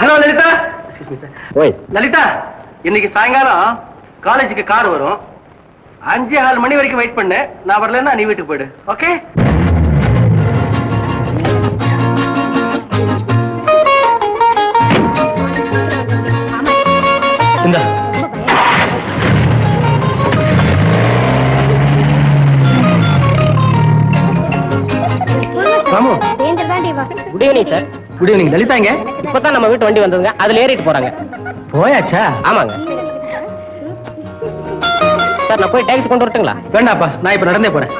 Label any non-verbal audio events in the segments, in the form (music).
Hello Lalitha. Lalitha இன்னைக்கு சாயங்காலம் காலேஜுக்கு கார் வரும். அஞ்சு ஆறு மணி வரைக்கும் வெயிட் பண்ணு. நான் வரலன்னா நீ வீட்டுக்கு போயிடு. Okay good evening sir good evening Lalitha இங்க இப்பதான் நம்ம வீட்டு வண்டி வந்ததுங்க. அதுல ஏறிட்டு போறாங்க. போயாச்சா? ஆமாங்க. சார் நான் போய் டாக்ஸி கொண்டு வரட்டுங்களா? வேண்டாப்பா நான் இப்ப நடந்தே போறேன்.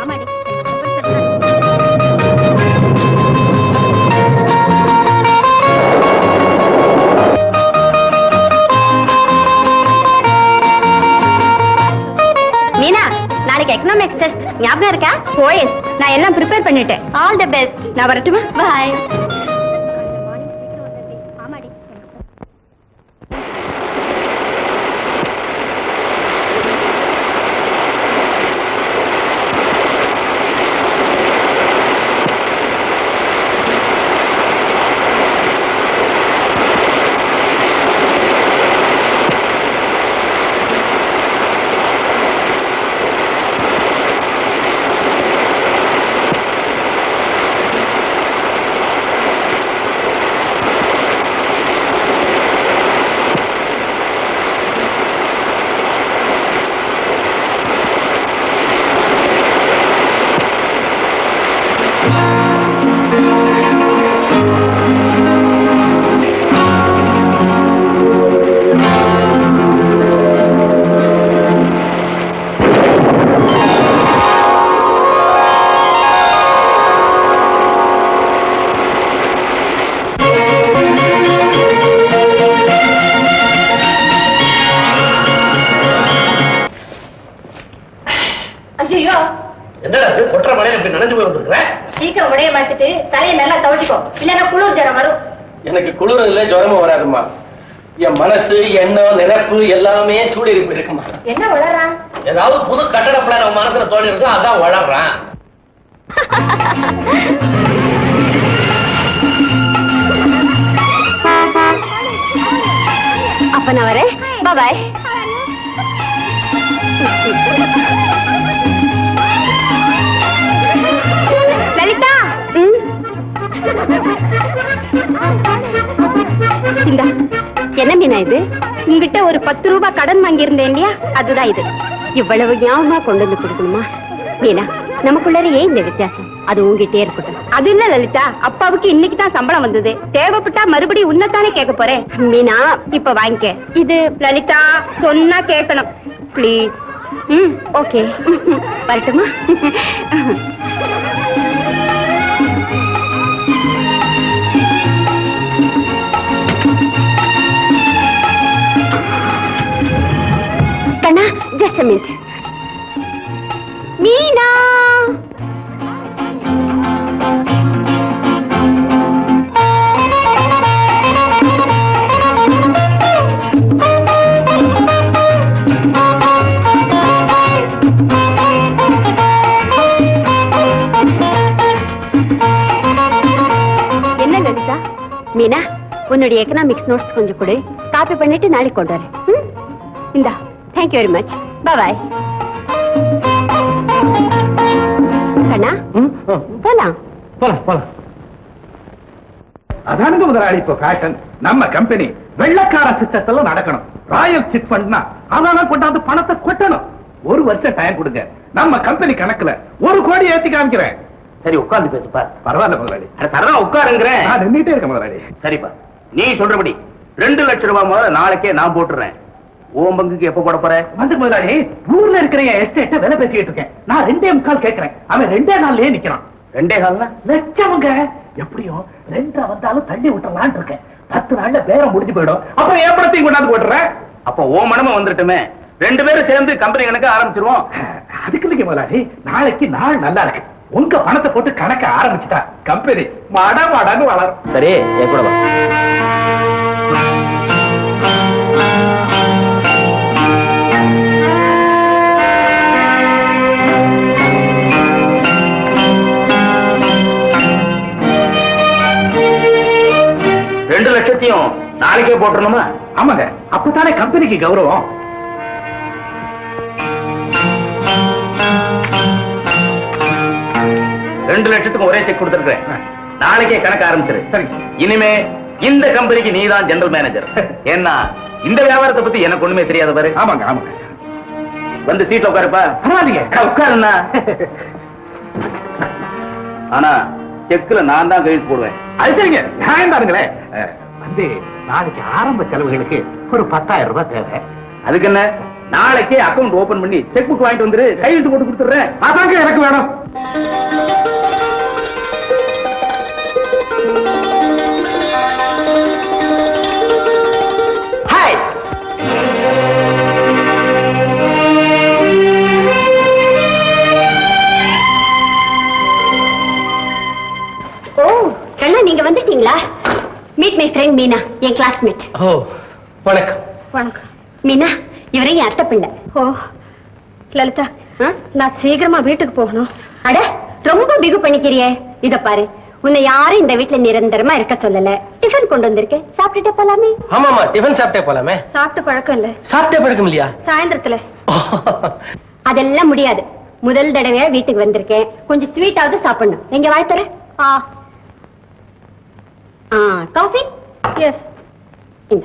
மீனா நாளைக்கு எக்கனாமிக்ஸ் டெஸ்ட் ஞாபகம் இருக்கா? போயஸ் நான் எல்லாம் ப்ரிப்பேர் பண்ணிட்டேன். ஆல் தி பெஸ்ட் நான் வரட்டுமா? பாய் ஐயோ என்னடா இது? கொற்ற மலையில இப்படி நனைஞ்சு போய் வந்திருக்கிறேன் சீக்கிரம் உடைய மாத்திட்டு தலையை நல்லா துவச்சிக்கோ. இல்லைன்னா குளிர் ஜரம் வரும். எனக்கு குளிரும் இல்ல ஜுரமும் வராதும்மா. என் மனசு எண்ணம் நினைப்பு எல்லாமே சூடேறி போயிருக்குமா என்ன வளரான் ஏதாவது புது கட்டட பிளான் அவன் மனசுல தோணி இருக்கு அதான் வளர்றான். அப்ப நான் வரேன். பாய் இந்தா என்ன மீனா இது? உங்ககிட்ட ஒரு பத்து ரூபாய் கடன் வாங்கியிருந்தேன் இல்லையா? அதுதான் இது. இவ்வளவு ஞாபகமா கொண்டு வந்து கொடுக்கணுமா? மீனா நமக்குள்ளார ஏன் இந்த வித்தியாசம். அது உங்ககிட்டே இருக்கட்டும். அது இல்ல லலிதா. அப்பாவுக்கு இன்னைக்கு தான் சம்பளம் வந்தது. தேவைப்பட்டா மறுபடியும் உன்னத்தானே கேட்க போறேன். மீனா இப்ப வாங்கிக்க. இது லலிதா சொன்னா கேட்கணும். பிளீஸ் ம் ஓகே வரட்டுமா? ஜஸ்ட் மீனா! மீனா உன்னுடைய எக்கனாமிக்ஸ் நோட்ஸ் கொஞ்சம் கொடு. காப்பி பண்ணிட்டு நாளைக்கு கொண்டு வரேன். இந்தா thank you very much bye கண்ணா போலாம். போலாம் போலாம். அதானுங்க முதலாளி இப்போ ஃபேஷன் நம்ம கம்பெனி வெள்ளக்கார சிஸ்டத்துல நடக்கணும். ராயல் சிட் ஃபண்ட்னா அவன் கொண்டாந்து பணத்தை கொட்டணும். ஒரு வருஷம் டைம் கொடுங்க. நம்ம கம்பெனி கணக்குல ஒரு கோடி ஏத்தி காமிக்கிறேன். சரி உட்கார்ந்து பேசுப்பா. பரவாயில்ல முதலாளி. தரா உட்காருங்கிறேன் நான் நின்றுட்டே இருக்கேன் முதலாளி. சரிப்பா. நீ சொல்றபடி ரெண்டு லட்சம் ரூபாய் முதல்ல நாளைக்கே நான் போட்டுறேன். ஓம் பங்குக்கு எப்ப போட போற? வந்து முதலாளி. ஊர்ல இருக்கிற எஸ்டேட்ட விலை பேசிட்டு இருக்கேன். நான் ரெண்டே முக்கால் கேட்கிறேன். அவன் ரெண்டே நாள்லயே நிக்கிறான். ரெண்டே கால்னா லட்சமுங்க. எப்படியும் ரெண்டரை வந்தாலும் தள்ளி விட்டுறலான் இருக்கேன். பத்து நாள்ல பேரம் முடிஞ்சு போயிடும். என் படத்தையும் கொண்டாந்து போட்டுறேன் அப்ப ஓ மனம வந்துட்டுமே ரெண்டு பேரும் சேர்ந்து கம்பெனி கணக்கு ஆரம்பிச்சிருவோம். அதுக்கு இல்லைங்க முதலாளி. நாளைக்கு நாள் நல்லா இருக்கு. உங்க பணத்தை போட்டு கணக்க ஆரம்பிச்சுட்டா கம்பெனி மட மடன்னு வளரும். சரி என் கூட லட்சத்தையும் நாளைக்கே போட்டுறணுமா? ஆமாங்க. அப்பதானே கம்பெனிக்கு கௌரவம். ரெண்டு லட்சத்துக்கு ஒரே செக் கொடுத்துருக்கேன் நாளைக்கே கணக்கு ஆரம்பிச்சிரு. சரி. இனிமே இந்த கம்பெனிக்கு நீதான் ஜெனரல் மேனேஜர் (laughs) ஏன்னா இந்த வியாபாரத்தை பத்தி எனக்கு ஒண்ணுமே தெரியாத பாரு. ஆமாங்க ஆமாங்க. வந்து சீட்ல உட்காருப்பா. பரவாயில்லைங்க உட்காருண்ணா. (laughs) ஆனா செக்குல நான் தான் கையெழுத்து போடுவேன். அது சரிங்க. நியாயம் அஹ், வந்து நாளைக்கு ஆரம்ப செலவுகளுக்கு ஒரு பத்தாயிரம் ரூபாய் தேவை. அதுக்கு என்ன நாளைக்கே அக்கவுண்ட் ஓபன் பண்ணி செக் புக் வாங்கிட்டு வந்துரு. கையெழுத்து போட்டு கொடுத்துறேன் அதாங்க எனக்கு வேணும். ஹாய் ஓ கண்ணா நீங்க வந்துட்டீங்களா? மீட் மை ஃப்ரெண்ட் மீனா என் கிளாஸ்மேட் ஓ வணக்கம். வணக்கம். மீனா இவரே என் அத்தை பிள்ளை ஓ லலிதா நான் சீக்கிரமா வீட்டுக்கு போகணும். அட ரொம்ப பிகு பண்ணிக்கிறியே. இத பாரு உன்னை யாரும் இந்த வீட்ல நிரந்தரமா இருக்க சொல்லல. டிஃபன் கொண்டு வந்திருக்கேன். சாப்பிட்டுட்டு போலாமே? ஆமாமா டிஃபன் சாப்பிட்டே போலாமே. சாப்பிட்டு பழக்கம் இல்ல. சாப்பிட்டே பழக்கம் இல்லையா? சாயந்தரத்துல. அதெல்லாம் முடியாது. முதல் தடவையா வீட்டுக்கு வந்திருக்கேன். கொஞ்சம் ஸ்வீட்டாவது சாப்பிடணும். எங்க வாய் தர ஆ ஆ. காஃபி எஸ் இந்த.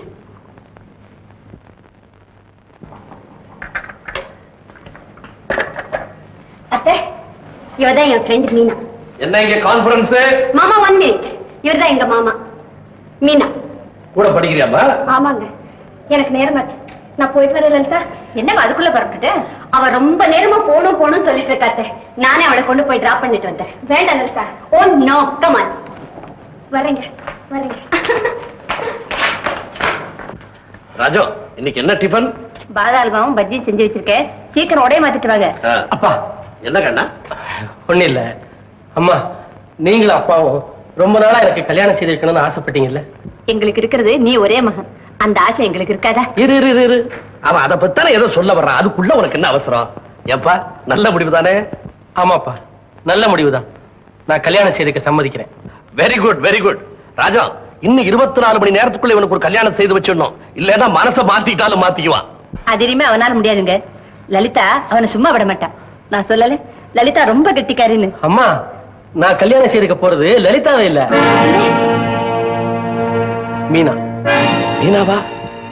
அத்தை இவதான் என் ஃப்ரெண்ட் மீனா. என்ன இங்க கான்பரன்ஸ் மாமா ஒன் மினிட் இவர்தான் எங்க மாமா. மீனா. கூட படிக்கிறியாமா ஆமாங்க. எனக்கு நேரமாச்சு. நான் போயிட்டு வரேன் லலிதா. என்னங்க அதுக்குள்ள பரப்பிட்டு அவ ரொம்ப நேரமா போகணும் போகணும் சொல்லிட்டு இருக்காத்தே நானே அவளை கொண்டு போய் டிராப் பண்ணிட்டு வந்தேன். வேண்டாம் லலிதா. ஓ நோ கமான் வரேங்க. ராஜோ இன்னைக்கு என்ன டிஃபன் பாதா அல்வாவும் பஜ்ஜி செஞ்சு வச்சிருக்கேன். சீக்கிரம் உடைய மாத்திட்டு வாங்க. அப்பா. என்ன கண்ணா? ஒண்ணு இல்ல. அம்மா நீங்களும் அப்பாவும் ரொம்ப நாளா எனக்கு கல்யாணம் செய்து வைக்கணும்னு ஆசைப்பட்டீங்கல்ல? எங்களுக்கு இருக்கிறது நீ ஒரே மகன். அந்த ஆசை எங்களுக்கு இருக்காதா? இரு இரு இரு, இரு. அவன் அதை பத்தானே ஏதோ சொல்ல வர்றான் அதுக்குள்ள உனக்கு என்ன அவசரம்? ஏப்பா நல்ல முடிவு தானே ஆமாப்பா. நல்ல முடிவுதான். நான் கல்யாணம் செய்துக்க சம்மதிக்கிறேன். Very good very good Raja இன்னும் இருபத்தி நாலு மணி நேரத்துக்குள்ள இவனுக்கு ஒரு கல்யாணம் செய்து வச்சிடணும். இல்லன்னா மனசை மாத்திக்கிட்டாலும் மாத்திக்குவான் அது இனிமே அவனால முடியாதுங்க. லலிதா அவனை சும்மா விட மாட்டான் நான் சொல்லல லலிதா ரொம்ப கெட்டிக்காரின்னு. அம்மா நான் கல்யாணம் செய்துக்க போறது லலிதாவே இல்ல. மீனா. மீனாவா?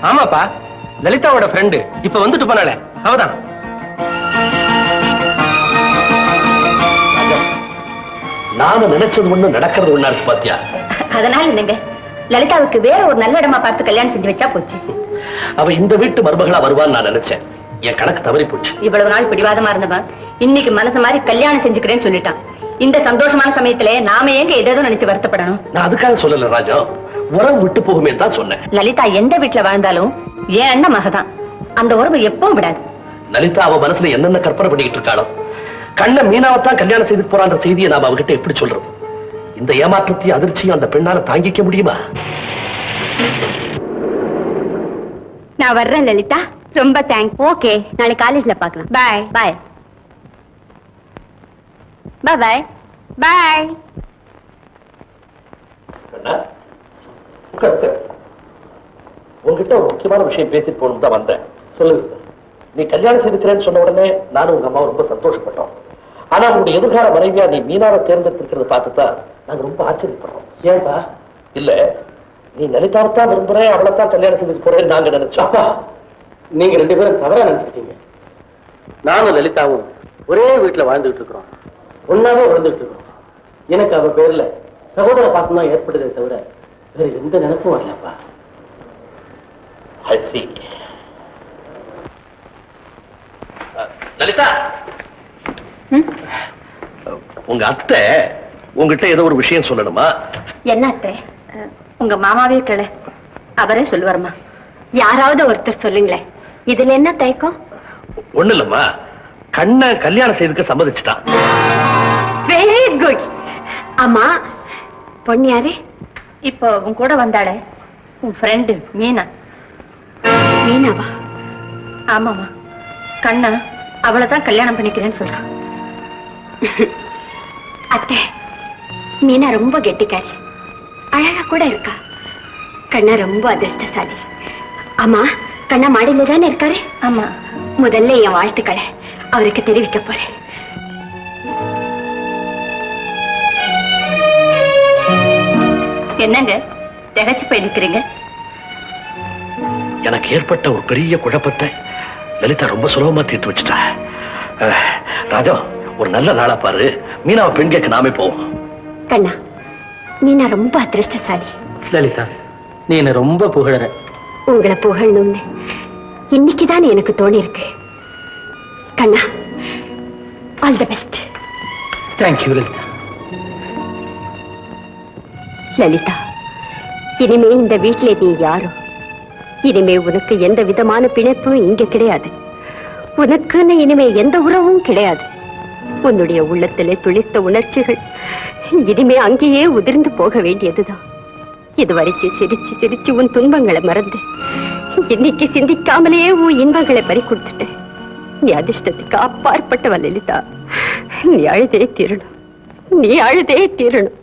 ஆமாப்பா. லலிதாவோட ஃப்ரெண்டு இப்ப வந்துட்டு போனாலே அவதான். நாம நினைச்சது ஒண்ணு நடக்கிறது ஒண்ணா இருக்கு பாத்தியா? அதனால என்னங்க? லலிதாவுக்கு வேற ஒரு நல்ல இடமா பார்த்து கல்யாணம் செஞ்சு வச்சா போச்சு. அவ இந்த வீட்டு மருமகளா வருவான்னு நான் நினைச்சேன். என் கணக்கு தவறி போச்சு. இவ்வளவு நாள் பிடிவாதமா இருந்தவன் இன்னைக்கு மனசு மாதிரி கல்யாணம் செஞ்சுக்கிறேன்னு சொல்லிட்டான். இந்த சந்தோஷமான சமயத்துல நாம ஏங்க எதோ நினைச்சு வருத்தப்படணும்? நான் அதுக்காக சொல்லல ராஜா. உறவு விட்டு போகுமே தான் சொன்னேன். லலிதா எந்த வீட்டுல வாழ்ந்தாலும் என் அண்ணன் மகதான். அந்த உறவு எப்பவும் விடாது. லலிதா அவ மனசுல என்னென்ன கற்பனை பண்ணிக்கிட்டு இருக்காளோ? கண்ண மீனாவத்தான் கல்யாணம் செய்து போறான்ற செய்தியை நாம அவகிட்ட எப்படி சொல்றது? இந்த ஏமாற்றத்தையும் அதிர்ச்சியும் அந்த பெண்ணால தாங்கிக்க முடியுமா? நான் வர்றேன் லலிதா. ரொம்ப தேங்க்ஸ் ஓகே நாளை காலேஜ்ல பார்க்கலாம். பாய் பாய் பாய் பாய் பாய். உன்கிட்ட ஒரு முக்கியமான விஷயம் பேசிட்டு போகணும் தான் வந்தேன். சொல்லு. நீ கல்யாணம் செய்துக்கிறேன்னு சொன்ன உடனே நானும் உங்க அம்மாவும் ரொம்ப சந்தோஷப்பட்டோம். ஆனா உங்களுடைய எதிர்கால மனைவியா நீ மீனாவை தேர்ந்தெடுத்திருக்கிறத பார்த்துதான் நாங்க ரொம்ப ஆச்சரியப்படுறோம். ஏன்பா? இல்ல நீ லலிதாவைத்தான் விரும்புறேன் அவளைத்தான் கல்யாணம் செய்துட்டு போறேன்னு நாங்க நினைச்சோம். அப்பா நீங்க ரெண்டு பேரும் தவறா நினைச்சிருக்கீங்க. நானும் லலிதாவும் ஒரே வீட்டுல வாழ்ந்துட்டு இருக்கிறோம். ஒன்னாவே வாழ்ந்துட்டு இருக்கிறோம். எனக்கு அவ பேர்ல சகோதர பாசம் தான் ஏற்பட்டதே தவிர வேற எந்த நினைப்பும் வரலப்பா. I see. லலிதா. உங்க அத்தை உங்ககிட்ட ஏதோ ஒரு விஷயம் சொல்லணுமா? என்ன அத்தை? உங்க மாமாவே கேளு. அவரே சொல்லுவாருமா. யாராவது ஒருத்தர் சொல்லுங்களேன் இதுல என்ன தயக்கம்? ஒண்ணு இல்லம்மா. கண்ண கல்யாணம் செய்துக்க சம்மதிச்சுட்டான். வெரி குட் ஆமா பொண்ணு யாரு? இப்போ உன் கூட வந்தாளே? உன் ஃப்ரெண்டு மீனா. மீனாவா? ஆமாமா கண்ணா. அவளை தான் கல்யாணம் பண்ணிக்கிறேன்னு சொல்றான். அத்தை மீனா ரொம்ப கெட்டிக்காரி. அழகா கூட இருக்கா. கண்ணா ரொம்ப அதிர்ஷ்டசாலி. ஆமா கண்ணா மாடியில தானே இருக்காரு? ஆமா. முதல்ல என் வாழ்த்துக்களை அவருக்கு தெரிவிக்க போறேன். என்னங்க திகச்சு போய் நிக்கிறீங்க எனக்கு ஏற்பட்ட ஒரு பெரிய குழப்பத்தை லலிதா ரொம்ப சுலபமா தீர்த்து வச்சுட்டா. ராஜா ஒரு நல்ல நாளா பாரு. மீனாவை பெண் கேட்க நாமே போவோம். கண்ணா மீனா ரொம்ப அதிர்ஷ்டசாலி. லலிதா நீ என்ன ரொம்ப புகழற. உங்களை புகழணும்னு இன்னைக்குதான் எனக்கு தோணி இருக்கு கண்ணா all the best thank you Lalitha. Lalitha இனிமே இந்த வீட்டிலே நீ யாரோ இனிமே உனக்கு எந்த விதமான பிணைப்பும் இங்க கிடையாது. உனக்குன்னு இனிமே எந்த உறவும் கிடையாது. உன்னுடைய உள்ளத்திலே துளிர்த்த உணர்ச்சிகள் இனிமே அங்கேயே உதிர்ந்து போக வேண்டியதுதான். இதுவரைக்கும் சிரிச்சு சிரிச்சு உன் துன்பங்களை மறந்து இன்னைக்கு சிந்திக்காமலேயே உன் இன்பங்களை பறி கொடுத்துட்டேன் நீ அதிர்ஷ்டத்துக்கு அப்பாற்பட்டவ லலிதா. நீ அழுதே தீரணும். நீ அழுதே தீரணும்.